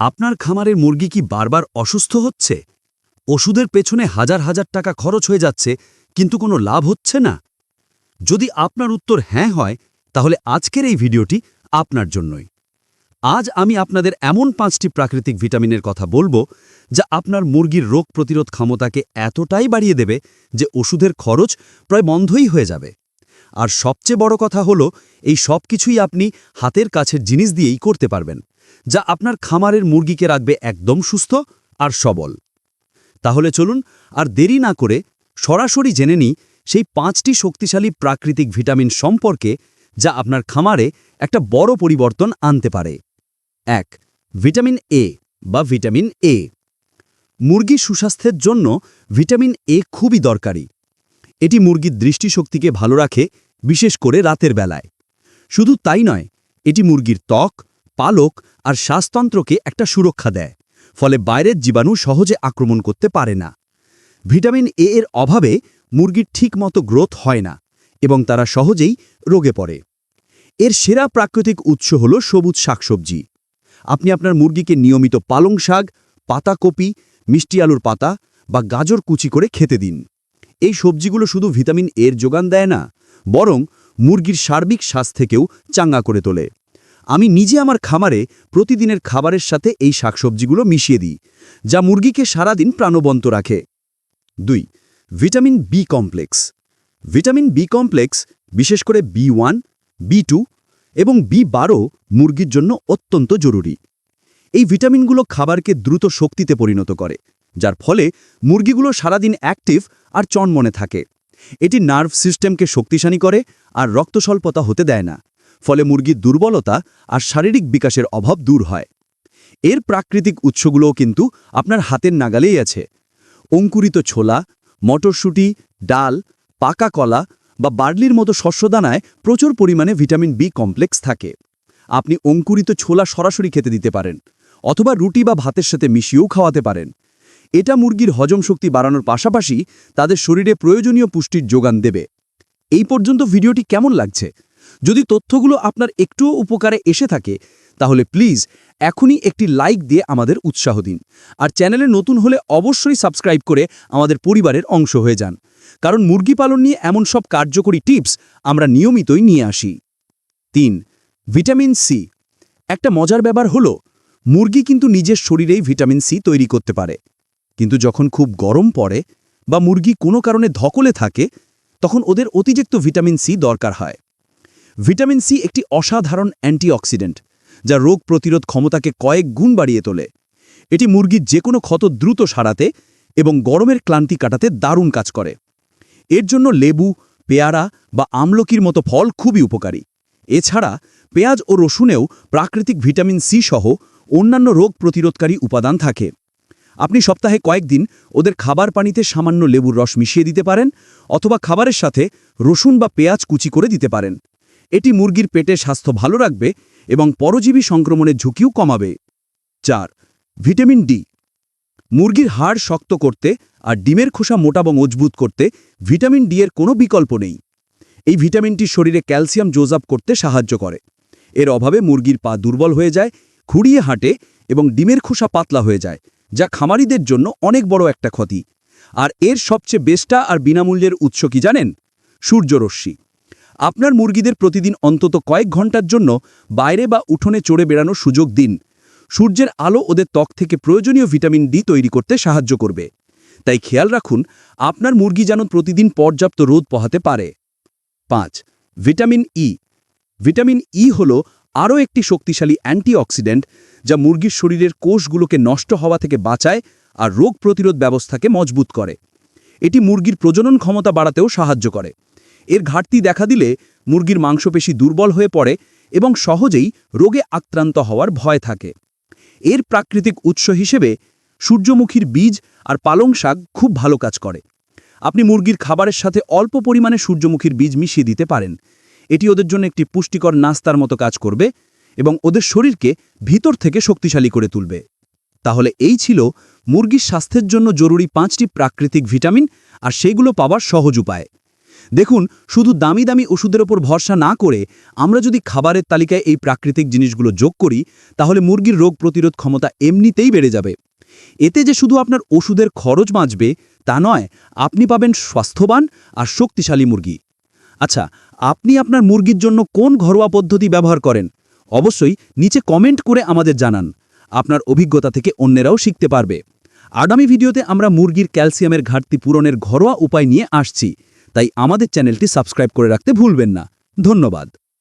আপনার খামারের মুরগি কি বারবার অসুস্থ হচ্ছে? ওষুধের পেছনে হাজার হাজার টাকা খরচ হয়ে যাচ্ছে, কিন্তু কোনো লাভ হচ্ছে না। যদি আপনার উত্তর হ্যাঁ হয়, তাহলে আজকের এই ভিডিওটি আপনার জন্যই। আজ আমি আপনাদের এমন পাঁচটি প্রাকৃতিক ভিটামিনের কথা বলব, যা আপনার মুরগির রোগ প্রতিরোধ ক্ষমতাকে এতটাই বাড়িয়ে দেবে যে ওষুধের খরচ প্রায় বন্ধই হয়ে যাবে। আর সবচেয়ে বড় কথা হলো, এই সব কিছুই আপনি হাতের কাছের জিনিস দিয়েই করতে পারবেন। যা আপনার খামারের মুরগিকে রাখবে একদম সুস্থ আর সবল। তাহলে চলুন আর দেরি না করে সরাসরি জেনে নিই সেই পাঁচটি শক্তিশালী প্রাকৃতিক ভিটামিন সম্পর্কে যা আপনার খামারে একটা বড় পরিবর্তন আনতে পারে। এক, ভিটামিন এ বা ভিটামিন এ। মুরগি সুস্বাস্থ্যের জন্য ভিটামিন এ খুবই দরকারি। এটি মুরগির দৃষ্টিশক্তিকে ভালো রাখে, বিশেষ করে রাতের বেলায়। শুধু তাই নয়, এটি মুরগির ত্বক, পালক আর শ্বাসতন্ত্রকে একটা সুরক্ষা দেয়, ফলে বাইরের জীবাণু সহজে আক্রমণ করতে পারে না। ভিটামিন এ এর অভাবে মুরগির ঠিকমতো গ্রোথ হয় না এবং তারা সহজেই রোগে পড়ে। এর সেরা প্রাকৃতিক উৎস হল সবুজ শাকসবজি। আপনি আপনার মুরগিকে নিয়মিত পালং শাক, পাতাকপি, মিষ্টি আলুর পাতা বা গাজর কুচি করে খেতে দিন। এই সবজিগুলো শুধু ভিটামিন এর যোগান দেয় না, বরং মুরগির সার্বিক স্বাস্থ্যকেও চাঙ্গা করে তোলে। আমি নিজে আমার খামারে প্রতিদিনের খাবারের সাথে এই শাকসবজিগুলো মিশিয়ে দিই, যা মুরগিকে সারাদিন প্রাণবন্ত রাখে। দুই, vitamin B complex. Vitamin B complex বিশেষ করে বি ওয়ান বি টু এবং বি বারো মুরগির জন্য অত্যন্ত জরুরি। এই ভিটামিনগুলো খাবারকে দ্রুত শক্তিতে পরিণত করে, যার ফলে মুরগিগুলো সারাদিন অ্যাক্টিভ আর চনমনে থাকে। এটি নার্ভ সিস্টেমকে শক্তিশালী করে আর রক্তস্বল্পতা হতে দেয় না। ফলে মুরগির দুর্বলতা আর শারীরিক বিকাশের অভাব দূর হয়। এর প্রাকৃতিক উৎসগুলোও কিন্তু আপনার হাতের নাগালেই আছে। অঙ্কুরিত ছোলা, মটরশুঁটি, ডাল, পাকা কলা বা বার্লির মতো শস্যদানায় প্রচুর পরিমাণে ভিটামিন বি কমপ্লেক্স থাকে। আপনি অঙ্কুরিত ছোলা সরাসরি খেতে দিতে পারেন অথবা রুটি বা ভাতের সাথে মিশিয়েও খাওয়াতে পারেন। এটা মুরগির হজম শক্তি বাড়ানোর পাশাপাশি তাদের শরীরে প্রয়োজনীয় পুষ্টির যোগান দেবে। এই পর্যন্ত ভিডিওটি কেমন লাগছে? যদি তথ্যগুলো আপনার একটুও উপকারে এসে থাকে, তাহলে প্লিজ এখনই একটি লাইক দিয়ে আমাদের উৎসাহ দিন। আর চ্যানেলে নতুন হলে অবশ্যই সাবস্ক্রাইব করে আমাদের পরিবারের অংশ হয়ে যান। কারণ মুরগি পালন নিয়ে এমন সব কার্যকরী টিপস আমরা নিয়মিতই নিয়ে আসি। তিন, ভিটামিন সি। একটা মজার ব্যাপার হলো, মুরগি কিন্তু নিজের শরীরেই ভিটামিন সি তৈরি করতে পারে। কিন্তু যখন খুব গরম পড়ে বা মুরগি কোনো কারণে ধকলে থাকে, তখন ওদের অতিরিক্ত ভিটামিন সি দরকার হয়। ভিটামিন সি একটি অসাধারণ অ্যান্টিঅক্সিডেন্ট, যা রোগ প্রতিরোধ ক্ষমতাকে কয়েক গুণ বাড়িয়ে তোলে। এটি মুরগির যে কোনো ক্ষত দ্রুত সারাতে এবং গরমের ক্লান্তি কাটাতে দারুণ কাজ করে। এর জন্য লেবু, পেয়ারা বা আমলকির মতো ফল খুবই উপকারী। এছাড়া পেঁয়াজ ও রসুনেও প্রাকৃতিক ভিটামিন সি সহ অন্যান্য রোগ প্রতিরোধকারী উপাদান থাকে। আপনি সপ্তাহে কয়েকদিন ওদের খাবার পানিতে সামান্য লেবুর রস মিশিয়ে দিতে পারেন অথবা খাবারের সাথে রসুন বা পেঁয়াজ কুচি করে দিতে পারেন। এটি মুরগির পেটের স্বাস্থ্য ভালো রাখবে এবং পরজীবী সংক্রমণের ঝুঁকিও কমাবে। চার, ভিটামিন ডি। মুরগির হাড় শক্ত করতে আর ডিমের খোসা মোটা এবং মজবুত করতে ভিটামিন ডি এর কোনো বিকল্প নেই। এই ভিটামিনটি শরীরে ক্যালসিয়াম জোজ আপ করতে সাহায্য করে। এর অভাবে মুরগির পা দুর্বল হয়ে যায়, খুঁড়িয়ে হাঁটে এবং ডিমের খোসা পাতলা হয়ে যায়, যা খামারিদের জন্য অনেক বড় একটা ক্ষতি। আর এর সবচেয়ে বেস্টা আর বিনামূল্যের উৎস কি জানেন? সূর্যরশ্মি। আপনার মুরগিদের প্রতিদিন অন্তত কয়েক ঘণ্টার জন্য বাইরে বা উঠোনে চড়ে বেড়ানোর সুযোগ দিন। সূর্যের আলো ওদের ত্বক থেকে প্রয়োজনীয় ভিটামিন ডি তৈরি করতে সাহায্য করবে। তাই খেয়াল রাখুন, আপনার মুরগি যেন প্রতিদিন পর্যাপ্ত রোদ পোহাতে পারে। পাঁচ, ভিটামিন ই ভিটামিন ই হল আরও একটি শক্তিশালী অ্যান্টিঅক্সিডেন্ট যা মুরগির শরীরের কোষগুলোকে নষ্ট হওয়া থেকে বাঁচায় আর রোগ প্রতিরোধ ব্যবস্থাকে মজবুত করে। এটি মুরগির প্রজনন ক্ষমতা বাড়াতেও সাহায্য করে। এর ঘাটতি দেখা দিলে মুরগির মাংসপেশি দুর্বল হয়ে পড়ে এবং সহজেই রোগে আক্রান্ত হওয়ার ভয় থাকে। এর প্রাকৃতিক উৎস হিসেবে সূর্যমুখীর বীজ আর পালং শাক খুব ভালো কাজ করে। আপনি মুরগির খাবারের সাথে অল্প পরিমাণে সূর্যমুখীর বীজ মিশিয়ে দিতে পারেন। এটি ওদের জন্য একটি পুষ্টিকর নাস্তার মতো কাজ করবে এবং ওদের শরীরকে ভিতর থেকে শক্তিশালী করে তুলবে। তাহলে এই ছিল মুরগির স্বাস্থ্যের জন্য জরুরি পাঁচটি প্রাকৃতিক ভিটামিন আর সেগুলো পাওয়ার সহজ উপায়। দেখুন, শুধু দামি দামি ওষুধের ওপর ভরসা না করে আমরা যদি খাবারের তালিকায় এই প্রাকৃতিক জিনিসগুলো যোগ করি, তাহলে মুরগির রোগ প্রতিরোধ ক্ষমতা এমনিতেই বেড়ে যাবে। এতে যে শুধু আপনার ওষুধের খরচ বাঁচবে, তা নয়, আপনি পাবেন স্বাস্থ্যবান আর শক্তিশালী মুরগি। আচ্ছা আপনি আপনার মুরগির জন্য কোন ঘরোয়া পদ্ধতি ব্যবহার করেন? অবশ্যই নিচে কমেন্ট করে আমাদের জানান। আপনার অভিজ্ঞতা থেকে অন্যেরাও শিখতে পারবে। আগামী ভিডিওতে আমরা মুরগির ক্যালসিয়ামের ঘাটতি পূরণের ঘরোয়া উপায় নিয়ে আসছি। তাই আমাদের চ্যানেলটি সাবস্ক্রাইব করে রাখতে ভুলবেন না। ধন্যবাদ।